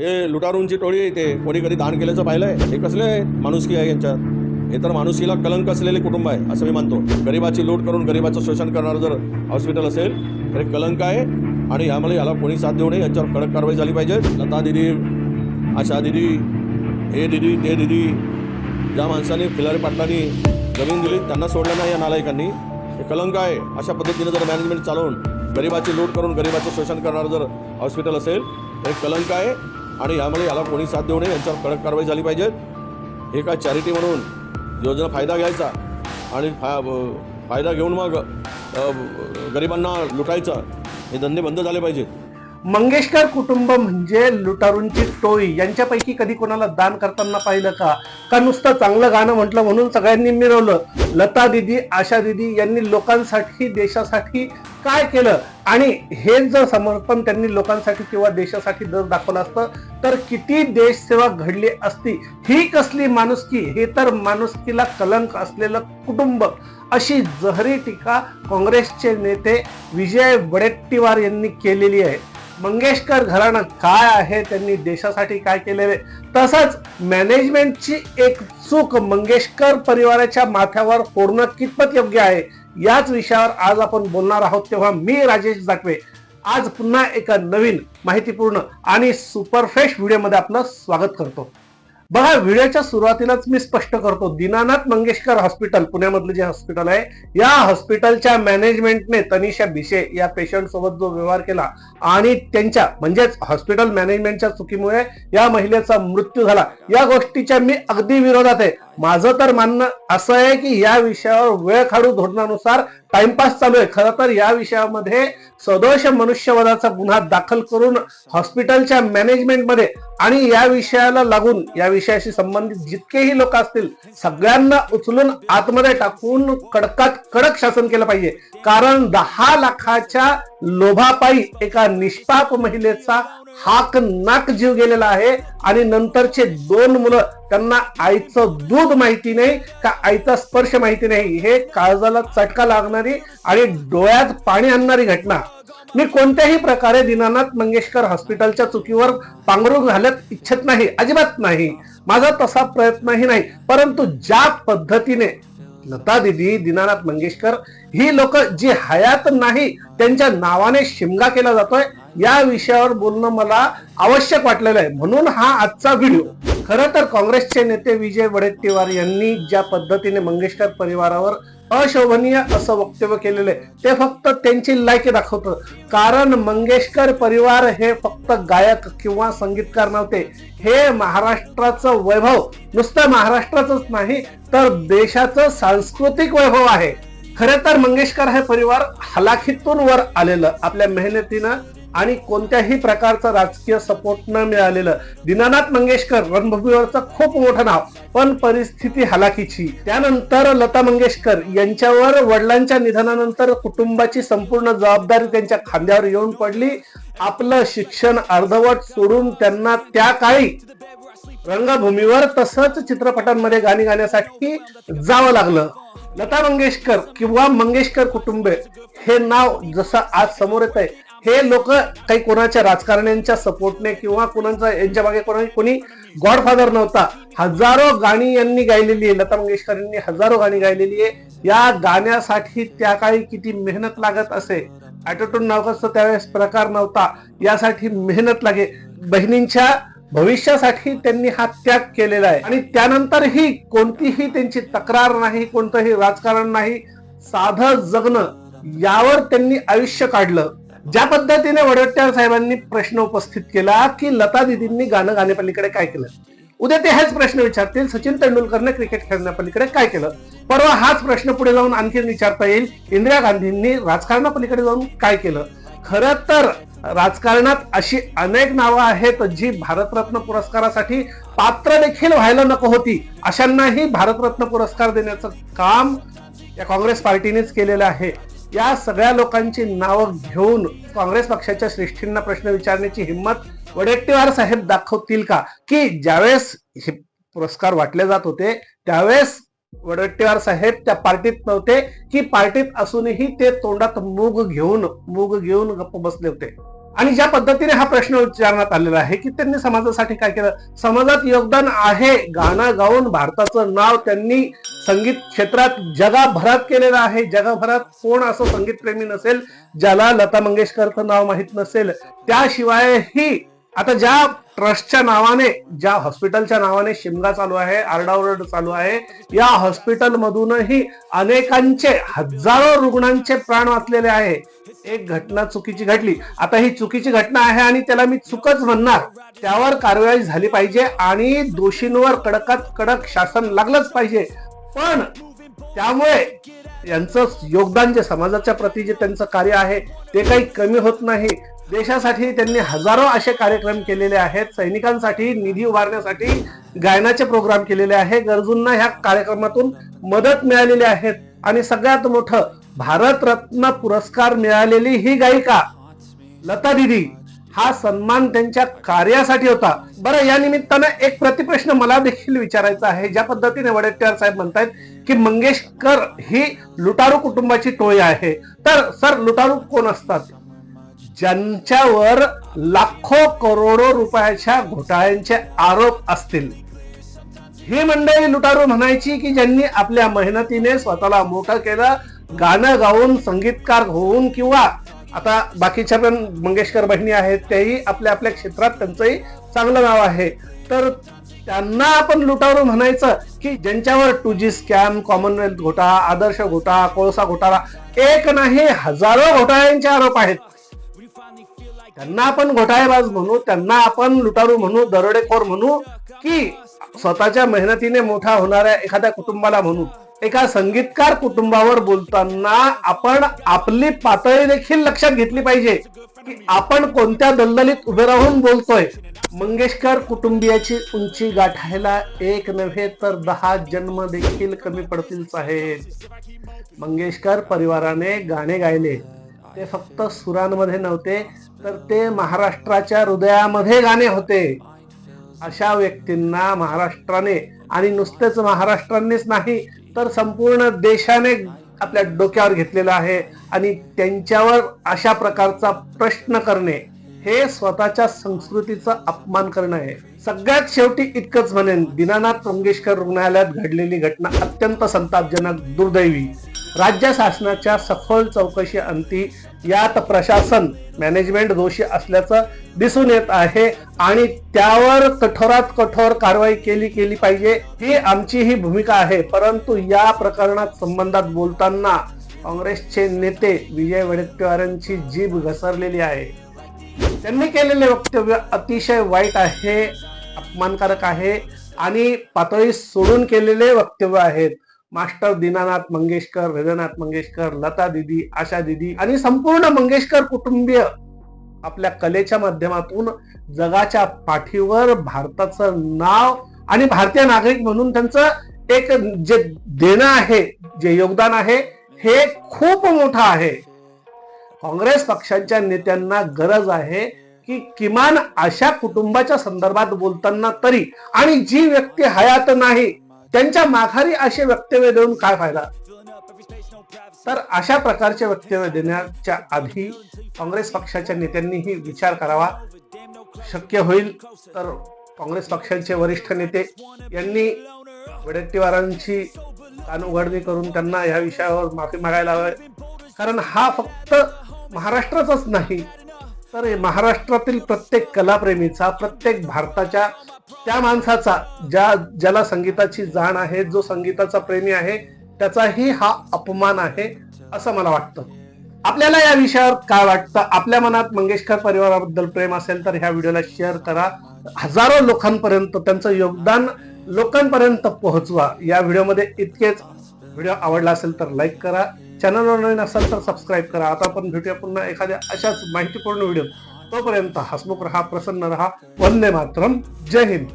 हे लुटारूंची टोळी आहे ते कोणी कधी दान केल्याचं पाहिलंय? हे कसले माणुसकी आहे यांच्यात. हे तर माणुसकीला कलंक असलेले कुटुंब आहे असं मी मानतो. गरिबाची लूट करून गरिबाचं शोषण करणारं जर हॉस्पिटल असेल तर हे कलंक आहे आणि यामुळे याला कोणी साथ देऊ नये यांच्यावर कडक कारवाई झाली पाहिजे. लता दिदी आशा दिदी हे दिदी ते दिदी ज्या माणसांनी खिलारी पाटलांनी जमीन दिली त्यांना सोडलं नाही या नालायकांनी. हे कलंक आहे. अशा पद्धतीने जर मॅनेजमेंट चालवून गरिबाची लूट करून गरिबाचं शोषण करणारं जर हॉस्पिटल असेल तर हे कलंक आहे. आणि यामध्ये याला कोणी साथ देऊ नये यांच्यावर कडक कारवाई झाली पाहिजे. हे काय चॅरिटी म्हणून योजना फायदा घ्यायचा आणि फा फायदा घेऊन मग गरिबांना लुटायचा हे धंदे बंद झाले पाहिजेत. मंगेशकर कुटुंब म्हणजे लुटारूंची टोळी. यांच्यापैकी कधी कोणाला दान करताना पाहिलं का? का नुसतं चांगलं गाणं म्हटलं म्हणून सगळ्यांनी मिरवलं? लता दिदी आशा दिदी यांनी लोकांसाठी देशासाठी काय केलं? आणि हे जर समर्पण त्यांनी लोकांसाठी किंवा देशासाठी जर दाखवलं असतं तर किती देशसेवा घडली असती? ही कसली माणुसकी? हे तर माणुसकीला कलंक असलेलं कुटुंब. अशी जहरी टीका काँग्रेसचे नेते विजय वडेट्टीवार यांनी केलेली आहे. मंगेशकर घराणं काय आहे? त्यांनी देशासाठी काय केलेले? तसंच मॅनेजमेंटची एक चूक मंगेशकर परिवाराच्या माथ्यावर फोडणं कितपत योग्य आहे? याच विषयावर आज आपण बोलणार आहोत तेव्हा मी राजेश दाखवे आज पुन्हा एका नवीन माहितीपूर्ण आणि सुपरफ्रेश व्हिडिओमध्ये आपलं स्वागत करतो. बघा व्हिडिओच्या सुरुवातीलाच मी स्पष्ट करतो. दीनानाथ मंगेशकर हॉस्पिटल पुण्यामधलं जे हॉस्पिटल आहे या हॉस्पिटलच्या मॅनेजमेंटने तनिषा भिशे या पेशंट सोबत जो व्यवहार केला आणि त्यांच्या म्हणजेच हॉस्पिटल मॅनेजमेंटच्या चुकीमुळे या महिलेचा मृत्यू झाला. या गोष्टीच्या मी अगदी विरोधात आहे. माझं तर मानणं असं आहे की या विषयावर वेळ खाडू धोरणानुसार टाइमपास चालू आहे. खरं तर या विषयामध्ये सदोष मनुष्यवधाचा गुन्हा दाखल करून हॉस्पिटलच्या मॅनेजमेंटमध्ये आणि या विषयाला लागून या विषयाशी संबंधित जितकेही लोक असतील सगळ्यांना उचलून आतमध्ये टाकून कडकात कडक शासन केलं पाहिजे. कारण दहा लाखाच्या लोभापायी एका निष्पाप महिलेचा हाक नाक जीव गेलेला आहे आणि नंतरचे दोन मुलं त्यांना आईचं दूध माहिती नाही का आईचा स्पर्श माहिती नाही. हे काळजाला चटका लागणारी आणि डोळ्यात पाणी आणणारी घटना. मी कोणत्याही प्रकारे दीनानाथ मंगेशकर हॉस्पिटलच्या चुकीवर पांघरून घालत इच्छित नाही अजिबात नाही. माझा तसा प्रयत्नही नाही. परंतु ज्या पद्धतीने लता दिदी दीनानाथ मंगेशकर ही लोक जी हयात नाही त्यांच्या नावाने शिमगा केला जातोय या विषयावर बोलणं मला आवश्यक वाटलेलं आहे. म्हणून हा आजचा व्हिडिओ. खरं तर काँग्रेसचे नेते विजय वडेट्टीवार यांनी ज्या पद्धतीने मंगेशकर परिवारावर अशोभनीय असं वक्तव्य केलेलं आहे. ते फक्त त्यांची लायकी दाखवतं. कारण मंगेशकर परिवार हे फक्त गायक किंवा संगीतकार नव्हते. हे महाराष्ट्राचं वैभव. नुसतं महाराष्ट्राचंच नाही तर देशाचं सांस्कृतिक वैभव आहे. खरे तर मंगेशकर हे परिवार हलाखीतून वर आलेलं. आपल्या मेहनतीनं आणि कोणत्याही प्रकारचा राजकीय सपोर्ट न मिळालेलं दीनानाथ मंगेशकर रणभूमीवरचं खूप मोठं नाव पण परिस्थिती हलाखीची त्यानंतर लता मंगेशकर यांच्यावर वडिलांच्या निधनानंतर कुटुंबाची संपूर्ण जबाबदारी त्यांच्या खांद्यावर येऊन पडली. आपलं शिक्षण अर्धवट सोडून त्यांना त्या काळी रंगभूमीवर तसंच चित्रपटांमध्ये गाणी गाण्यासाठी जावं लागलं. लता मंगेशकर किंवा मंगेशकर कुटुंबे हे नाव जसं आज समोर येत आहे हे लोक काही कोणाच्या राजकारण्यांच्या सपोर्टने किंवा कोणाचा यांच्या मागे कोणा कोणी गॉडफादर नव्हता. हजारो गाणी यांनी गायलेली आहे. लता मंगेशकर यांनी हजारो गाणी गायलेली आहे. या गाण्यासाठी त्या काळी किती मेहनत लागत असे? ॲटोटून नावाचा त्यावेळेस प्रकार नव्हता. यासाठी मेहनत लागे. बहिणींच्या भविष्यासाठी त्यांनी हा त्याग केलेला आहे. आणि त्यानंतरही कोणतीही त्यांची तक्रार नाही कोणतंही राजकारण नाही साधं जगणं यावर त्यांनी आयुष्य काढलं. ज्या पद्धतीने वडेट्टीवार साहेबांनी प्रश्न उपस्थित केला की लता दिदींनी गाणं गाण्यापलीकडे काय केलं? उद्या ते हेच प्रश्न विचारतील सचिन तेंडुलकरने क्रिकेट खेळण्यापलीकडे काय केलं? परवा हाच प्रश्न पुढे जाऊन आणखी विचारता येईल इंदिरा गांधींनी राजकारणापलीकडे जाऊन काय केलं? खरं तर राजकारणात अशी अनेक नावं आहेत जी भारतरत्न पुरस्कारासाठी पात्र देखील व्हायला नको होती. अशांनाही भारतरत्न पुरस्कार देण्याचं काम या काँग्रेस पार्टीनेच केलेलं आहे. या सगळ्या लोकांची नावं घेऊन काँग्रेस पक्षाच्या श्रेष्ठींना प्रश्न विचारण्याची हिंमत वडेट्टीवार साहेब दाखवतील का? की ज्यावेळेस हे पुरस्कार वाटले जात होते त्यावेळेस वडेट्टीवार साहेब त्या पार्टीत नव्हते की पार्टीत असूनही ते तोंडात मूग घेऊन मूग घेऊन गप्प बसले होते. आणि ज्या पद्धतीने हा प्रश्न विचारण्यात आलेला आहे की त्यांनी समाजासाठी काय केलं? समाजात योगदान आहे गाणं गाऊन भारताचं नाव त्यांनी संगीत क्षेत्रात जगाभरात केलेलं आहे. जगाभरात कोण असं संगीतप्रेमी नसेल ज्याला लता मंगेशकरचं नाव माहीत नसेल त्याशिवायही आता ज्या ट्रस्टच्या नावाने ज्या हॉस्पिटलच्या नावाने शिमगा चालू आहे आरडाओरड चालू आहे या हॉस्पिटल मधूनही अनेकांचे हजारो रुग्णांचे प्राण वाचलेले आहे. एक घटना चुकीची घडली. आता ही चुकीची घटना आहे आणि त्याला मी चुकच म्हणणार. त्यावर कारवाई झाली पाहिजे आणि दोषींवर कडकात कडक शासन लागलंच पाहिजे. पण त्यामुळे यांचं योगदान जे समाजाच्या प्रती जे त्यांचं कार्य आहे ते काही कमी होत नाही. देशासाठी त्यांनी हजारो असे कार्यक्रम केलेले आहेत. सैनिकांसाठी निधी उभारण्यासाठी गायनाचे प्रोग्राम केलेले आहे. गरजूंना ह्या कार्यक्रमातून मदत मिळालेली आहेत आणि सगळ्यात मोठं भारतरत्न पुरस्कार मिळालेली ही गायिका लता दिदी. हा सन्मान त्यांच्या कार्यासाठी होता. बरं या निमित्तानं एक प्रतिप्रश्न मला देखील विचारायचा आहे. ज्या पद्धतीने वडेट्टीवार साहेब म्हणतायत की मंगेशकर ही लुटारू कुटुंबाची टोळी आहे. तर सर लुटारू कोण असतात? ज्यांच्यावर लाखो करोडो रुपयाच्या घोटाळ्यांचे आरोप असतील. ही मंडळी लुटारू म्हणायची की ज्यांनी आपल्या मेहनतीने स्वतःला मोठं केलं गाणं गाऊन संगीतकार होऊन किंवा आता बाकीच्या पण मंगेशकर बहिणी आहेत त्याही आपल्या आपल्या क्षेत्रात त्यांचंही चांगलं नाव आहे. तर त्यांना आपण लुटारू म्हणायचं की ज्यांच्यावर टू जी स्कॅम कॉमनवेल्थ घोटाळा आदर्श घोटाळा कोळसा घोटाळा एक नाही हजारो घोटाळ्यांचे आरोप आहेत. त्यांना आपण घोटाळेबाज म्हणू त्यांना आपण लुटारू म्हणू दरोडेखोर म्हणू की स्वतःच्या मेहनतीने मोठा होणाऱ्या एखाद्या कुटुंबाला म्हणू. एका संगीतकार कुटुंबावर बोलताना आपण आपली पातळी देखील लक्षात घेतली पाहिजे की आपण कोणत्या दलदलीत उभे राहून बोलतोय. मंगेशकर कुटुंबियाची उंची गाठायला एक नव्हे तर दहा जन्म देखील कमी पडतील साहेब मंगेशकर परिवाराने गाणे गायले. ते फक्त सुरांमध्ये नव्हते तर ते महाराष्ट्राच्या हृदयामध्ये गाणे होते. अशा व्यक्तींना महाराष्ट्राने आणि नुसतेच महाराष्ट्रांनीच नाही तर संपूर्ण देशाने आपल्या डोक्यावर घेतलेलं आहे आणि त्यांच्यावर अशा प्रकारचा प्रश्न करणे हे स्वतःच्या संस्कृतीचा अपमान करणं आहे. सगळ्यात शेवटी इतकंच म्हणेन दीनानाथ मंगेशकर रुग्णालयात घडलेली घटना अत्यंत संतापजनक दुर्दैवी. राज्य शासनाच्या सखोल चौकशी अंती यात प्रशासन मॅनेजमेंट दोषी असल्याचं दिसून येत आहे आणि त्यावर कठोरात कठोर कारवाई केली केली पाहिजे ही आमची ही भूमिका आहे. परंतु या प्रकरणात संबंधात बोलताना काँग्रेसचे नेते विजय वडेट्टीवारांची जीभ घसरलेली आहे. त्यांनी केलेले वक्तव्य अतिशय वाईट आहे अपमानकारक आहे आणि पातळी सोडून केलेले वक्तव्य आहेत. मास्टर दीनानाथ मंगेशकर हृदयनाथ मंगेशकर लता दिदी आशा दिदी आणि संपूर्ण मंगेशकर कुटुंबीय आपल्या कलेच्या माध्यमातून जगाच्या पाठीवर भारताचं नाव आणि भारतीय नागरिक म्हणून त्यांचं एक जे देणं आहे जे योगदान आहे हे खूप मोठं आहे. काँग्रेस पक्षाच्या नेत्यांना गरज आहे की किमान अशा कुटुंबाच्या संदर्भात बोलताना तरी. आणि जी व्यक्ती हयात नाही त्यांच्या माघारी असे वक्तव्य देऊन काय फायदा? तर अशा प्रकारचे वक्तव्य देण्याच्या आधी काँग्रेस पक्षाच्या नेत्यांनीही विचार करावा. शक्य होईल तर काँग्रेस पक्षाचे वरिष्ठ नेते यांनी वडेट्टीवारांची कानउघडणी करून त्यांना या विषयावर माफी मागायला हवी. कारण हा फक्त महाराष्ट्राचाच नाही तर महाराष्ट्रातील प्रत्येक कलाप्रेमीचा प्रत्येक भारताच्या त्या माणसाचा ज्या ज्याला संगीताची जाण आहे जो संगीताचा प्रेमी आहे त्याचाही हा अपमान आहे असं मला वाटतं. आपल्याला या विषयावर काय वाटतं? आपल्या मनात मंगेशकर परिवाराबद्दल प्रेम असेल तर ह्या व्हिडिओला शेअर करा. हजारो लोकांपर्यंत त्यांचं योगदान लोकांपर्यंत पोहोचवा. या व्हिडिओमध्ये इतकेच. व्हिडिओ आवडला असेल तर लाईक करा. चॅनलवर नवीन असाल तर सबस्क्राईब करा. आता आपण भेटूया पुन्हा एखाद्या अशाच माहितीपूर्ण व्हिडिओ तोपर्यंत हसमुख रहा प्रसन्न रहा. वंदे मातरम. जय हिंद.